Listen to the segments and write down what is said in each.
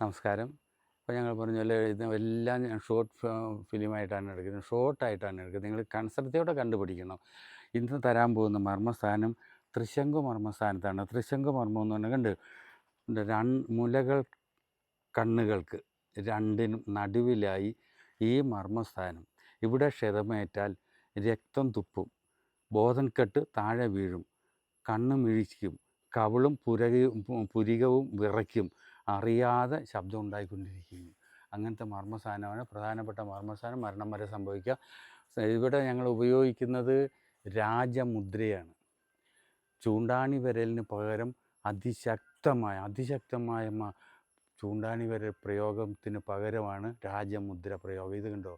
നമസ്കാരം. അപ്പോൾ ഞങ്ങൾ പറഞ്ഞ പോലെ എഴുതുന്ന എല്ലാം ഞാൻ ഷോർട്ട് ഫിലിമായിട്ടാണ് എടുക്കുന്നത്. ഷോർട്ടായിട്ടാണ് എടുക്കുന്നത്. നിങ്ങൾ കൺസെപ്റ്റോടെ കണ്ടുപിടിക്കണം. ഇന്ന് തരാൻ പോകുന്ന മർമ്മസ്ഥാനം തൃശങ്കു മർമ്മസ്ഥാനത്താണ് തൃശങ്കു മർമ്മം എന്ന് പറഞ്ഞാൽ കണ്ട്? ഉണ്ട് രൺ മുലകൾ കണ്ണുകൾക്ക് രണ്ടിനും നടുവിലായി ഈ മർമ്മസ്ഥാനം ഇവിടെ ക്ഷതമേറ്റാൽ രക്തം തുപ്പും ബോധൻകെട്ട് താഴെ വീഴും കണ്ണ് മിഴിക്കും കവിളും പുരകയും പുരികവും വിറയ്ക്കും അറിയാതെ ശബ്ദം ഉണ്ടായിക്കൊണ്ടിരിക്കുന്നു. അങ്ങനത്തെ മർമ്മസാധനമാണ് പ്രധാനപ്പെട്ട മർമ്മസാധനം മരണം വരെ സംഭവിക്കുക. ഇവിടെ ഞങ്ങൾ ഉപയോഗിക്കുന്നത് രാജമുദ്രയാണ്. ചൂണ്ടാണി വിരലിന് പകരം അതിശക്തമായ അതിശക്തമായ ചൂണ്ടാണി വരൽ പ്രയോഗത്തിന് പകരമാണ് രാജമുദ്ര പ്രയോഗം. ഇത് കണ്ടോ?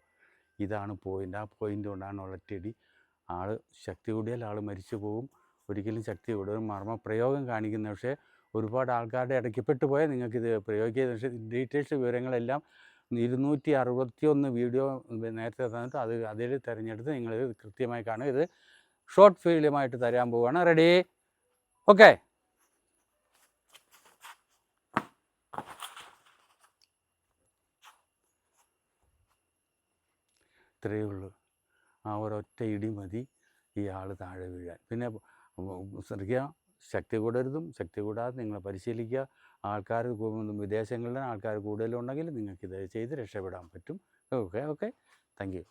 ഇതാണ് പോയിന്റ് ആ പോയിന്റ് കൊണ്ടാണ് ഒളറ്റടി ആൾ ശക്തി കൂടിയാൽ ആൾ മരിച്ചു പോകും ഒരിക്കലും ശക്തി കൂടും മർമ്മ പ്രയോഗം കാണിക്കുന്ന. പക്ഷേ ഒരുപാട് ആൾക്കാരുടെ ഇടയ്ക്ക് പെട്ടുപോയാൽ നിങ്ങൾക്കിത് പ്രയോഗിക്കുക പക്ഷേ ഡീറ്റെയിൽസ് വിവരങ്ങളെല്ലാം ഇരുന്നൂറ്റി അറുപത്തി ഒന്ന് വീഡിയോ നേരത്തെ തന്നിട്ട് അത് അതിൽ തിരഞ്ഞെടുത്ത് നിങ്ങളിത് കൃത്യമായി കാണുക. ഇത് ഷോർട്ട് ഫിലിമായിട്ട് തരാൻ പോവുകയാണ്. റെഡി ഓക്കെ ഇത്രയേ ഉള്ളൂ. ആ ഒരൊറ്റ ഇടി മതി. ഈ ആൾ താഴെ വീഴാൻ. പിന്നെ ശ്രദ്ധിക്കുക. ശക്തി കൂടരുതും ശക്തി കൂടാതെ നിങ്ങൾ പരിശീലിക്കുക. ആൾക്കാർ വിദേശങ്ങളിലെ ആൾക്കാർ കൂടുതലുണ്ടെങ്കിൽ നിങ്ങൾക്ക് ഇത് ചെയ്ത് രക്ഷപ്പെടാൻ പറ്റും. Okay okay. Thank you.